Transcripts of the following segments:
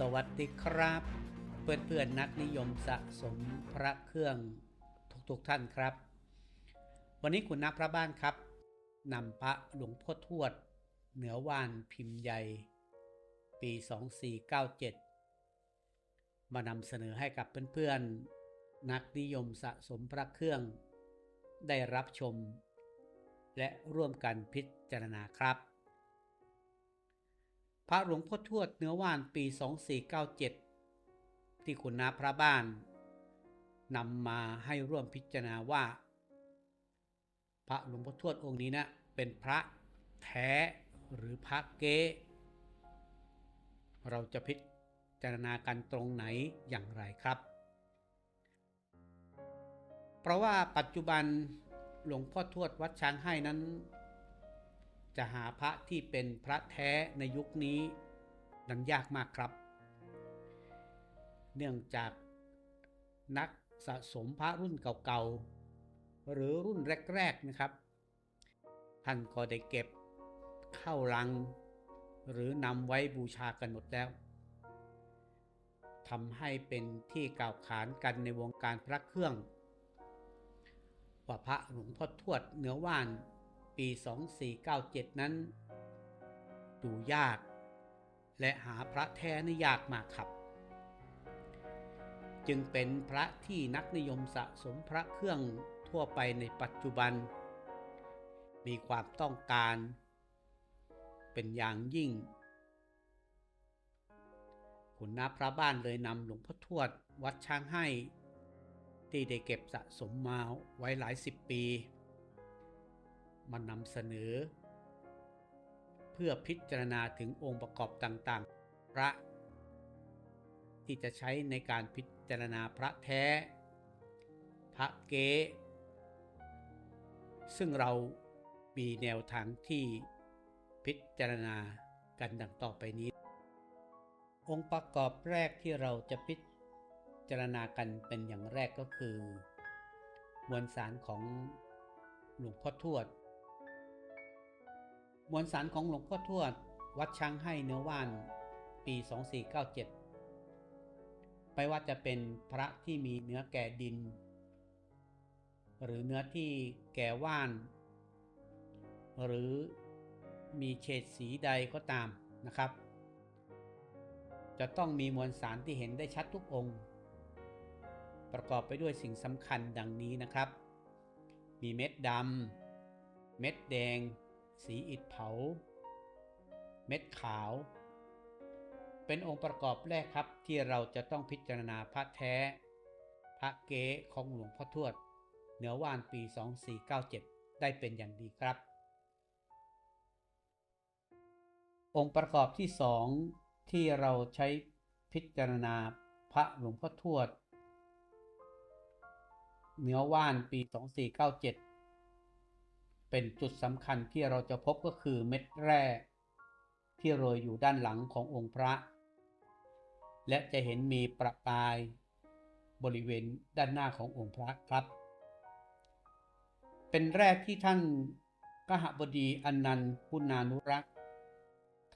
สวัสดีครับ เพื่อนๆนักนิยมสะสมพระเครื่องทุกๆท่านครับ วันนี้คุณนับพระบ้านครับนำพระหลวงพ่อทวด เหนือว่านพิมพ์ใหญ่ ปี 2497 มานำเสนอให้กับเพื่อนๆ นักนิยมสะสมพระเครื่อง ได้รับชม และร่วมกันพิจารณาครับ พระหลวงพ่อทวดเนื้อว่านปี 2497 ที่คุณนาพระบ้านนำมาให้ร่วมพิจารณาว่า พระหลวงพ่อทวดองค์นี้นะเป็นพระแท้หรือพระเก๊เราจะพิจารณากันตรงไหนอย่างไรครับ เพราะว่าปัจจุบันหลวงพ่อทวดวัดช้างให้นั้น จะหาพระที่เป็นพระแท้ในยุคนี้นั้นยากมากครับ เนื่องจากนักสะสมพระรุ่นเก่าๆ หรือรุ่นแรกๆนะครับ ท่านก็ได้เก็บเข้าลัง หรือนำไว้บูชากันหมดแล้วทำให้เป็นที่กล่าวขานกันในวงการพระเครื่องว่าพระหลวงพ่อทวดเนื้อว่าน ปี 2497 นั้น ดูยาก และหาพระแท้นี่ยากมากครับ จึงเป็นพระที่นักนิยมสะสมพระเครื่องทั่วไปในปัจจุบัน มีความต้องการ เป็นอย่างยิ่งคุณนาพระบ้านเลยนำหลวงพ่อทวดวัดช้างให้ ที่ได้เก็บสะสมมาไว้หลายสิบปี มานำเสนอ เพื่อพิจารณาถึงองค์ประกอบต่างๆ พระ ที่จะใช้ในการพิจารณาพระแท้ พระเก๊ซึ่งเรามีแนวทางที่พิจารณากันดังต่อไปนี้ องค์ประกอบแรกที่เราจะพิจารณากันเป็นอย่างแรกก็คือ มวลสารของหลวงพ่อทวด มวลสารของหลวงพ่อทวด วัดช้างให้เนื้อว่าน ปี 2497ไม่ว่าจะเป็นพระที่มีเนื้อแก่ดิน หรือเนื้อที่แก่ว่าน หรือมีเฉดสีใดก็ตามนะครับ จะต้องมีมวลสารที่เห็นได้ชัดทุกองค์ ประกอบไปด้วยสิ่งสำคัญดังนี้นะครับ มีเม็ดดำเม็ดแดง สีอิฐเผา เม็ดขาว เป็นองค์ประกอบแรกครับที่เราจะต้องพิจารณาพระแท้ พระเก๊ของหลวงพ่อทวด เหนือว่านปี 2497 ได้เป็นอย่างดีครับ องค์ประกอบที่สองที่เราใช้พิจารณาพระหลวงพ่อทวด เหนือว่านปี 2497 เป็นจุดสำคัญที่เราจะพบก็คือเม็ดแร่ที่โรยอยู่ด้านหลังขององค์พระ และจะเห็นมีประปาย บริเวณด้านหน้าขององค์พระครับ เป็นแร่ที่ท่านกหบดีอนันต์พุนานุรักษ์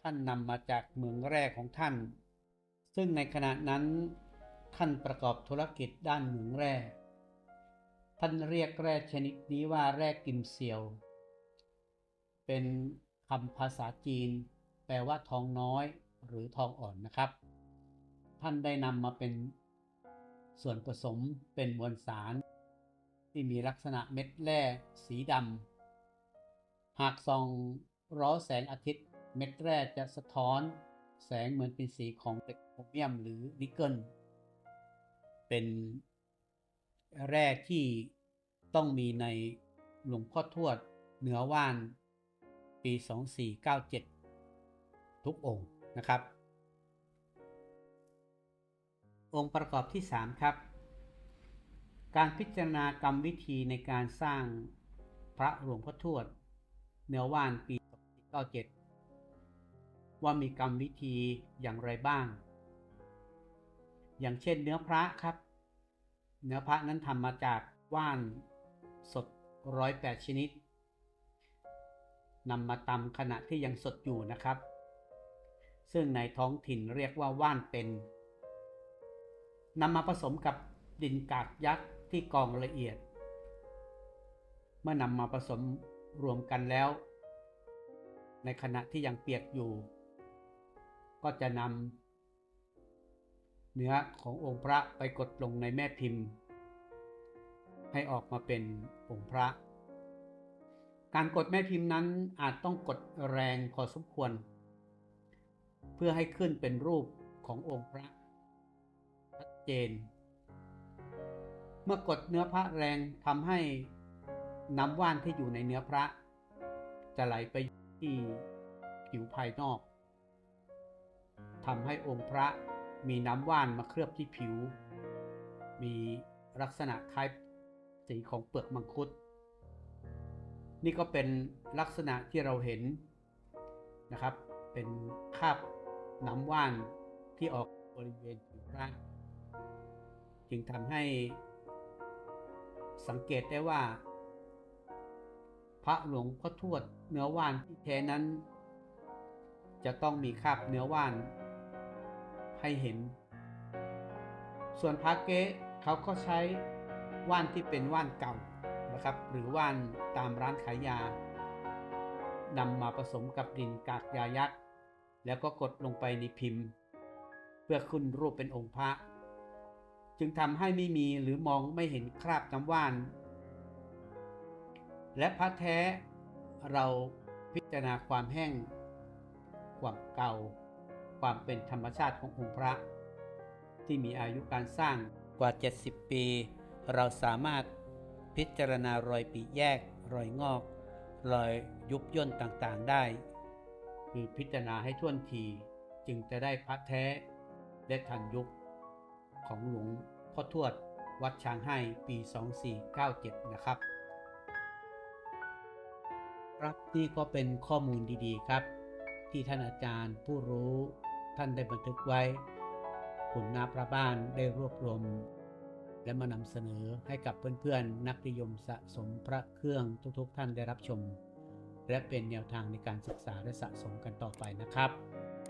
ท่านนำมาจากเมืองแร่ของท่าน ซึ่งในขณะนั้นท่านประกอบธุรกิจด้านเหมืองแร่ ท่านเรียกแร่ชนิดนี้ว่าแร่กิมเซียว เป็นคำภาษาจีน แปลว่าทองน้อยหรือทองอ่อนนะครับ ท่านได้นำมาเป็นส่วนผสมเป็นมวลสาร ที่มีลักษณะเม็ดแร่สีดำหากส่องร้อแสงอาทิตย์ เม็ดแร่จะสะท้อนแสงเหมือนเป็นสีของเหล็กโครเมียมหรือนิกเกิล เป็นแร่ที่ต้องมีในหลวงพ่อทวดเหนือว่าน 2497 ทุกองค์นะครับ องค์ประกอบที่ 3 ครับ การพิจารณากรรมวิธีในการสร้างพระหลวงพ่อทวดเนื้อว่านปี 2497 ว่ามีกรรมวิธีอย่างไรบ้าง อย่างเช่นเนื้อพระครับ เนื้อพระนั้นทำมาจากว่านสดร้อยแปดชนิด นำมาตำขณะที่ยังสดอยู่นะครับ ซึ่งในท้องถิ่นเรียกว่าว่านเป็นนำมาผสมกับดินกากยักษ์ที่กรองละเอียด เมื่อนำมาผสมรวมกันแล้ว ในขณะที่ยังเปียกอยู่ ก็จะนำเนื้อขององค์พระไปกดลงในแม่พิมพ์ ให้ออกมาเป็นองค์พระ การกดแม่พิมพ์นั้นอาจต้องกดแรงพอสมควร เพื่อให้ขึ้นเป็นรูปขององค์พระชัดเจน เมื่อกดเนื้อพระแรงทำให้น้ำว่านที่อยู่ในเนื้อพระ จะไหลไปที่ผิวภายนอกทำให้องค์พระมีน้ำว่านมาเคลือบที่ผิว มีลักษณะคล้ายสีของเปลือกมังคุด นี่ก็เป็นลักษณะที่เราเห็นนะครับ เป็นคาบน้ำว่านที่ออกบริเวณผิวพระจึงทำให้สังเกตได้ว่า พระหลวงพ่อทวดเนื้อว่านที่แท้นั้น จะต้องมีคาบเนื้อว่านให้เห็น ส่วนพระเก๊เขาก็ใช้ว่านที่เป็นว่านเก่า นะครับ หรือว่านตามร้านขายยานำมาผสมกับดินกากยายักษ์ แล้วก็กดลงไปในพิมพ์ เพื่อขึ้นรูปเป็นองค์พระ จึงทำให้ไม่มีหรือมองไม่เห็นคราบน้ำว่าน และพระแท้เราพิจารณาความแห้ง ความเก่า ความเป็นธรรมชาติขององค์พระ ที่มีอายุการสร้างกว่า 70 ปี เราสามารถ พิจารณารอยปีแยก รอยงอก รอยยุบย่นต่างๆได้ คือพิจารณาให้ท่วนทีจึงจะได้พระแท้และทันยุคของหลวงพ่อทวดวัดช้างให้ปี 2497 นะครับครับนี่ก็เป็นข้อมูลดีๆครับ ที่ท่านอาจารย์ผู้รู้ท่านได้บันทึกไว้คุณนาพระบ้านได้รวบรวม และมานำเสนอให้กับเพื่อนๆ นักนิยมสะสมพระเครื่องทุกๆ ท่านได้รับชม และเป็นแนวทางในการศึกษาและสะสมกันต่อไปนะครับ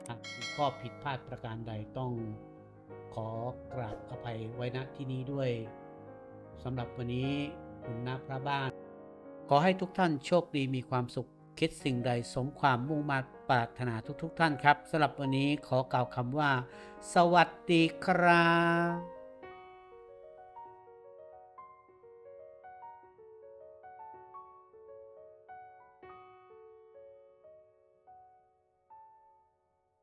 หากมีข้อผิดพลาดประการใดต้องขอกราบอภัยไว้ณที่นี้ด้วยสำหรับวันนี้คุณนาพระบ้าน ขอให้ทุกท่านโชคดีมีความสุขคิดสิ่งใดสมความมุ่งมา่ปรารถนาทุกๆทท่านครับสำหรับวันนี้ขอกล่าวคำว่า สวัสดีครับ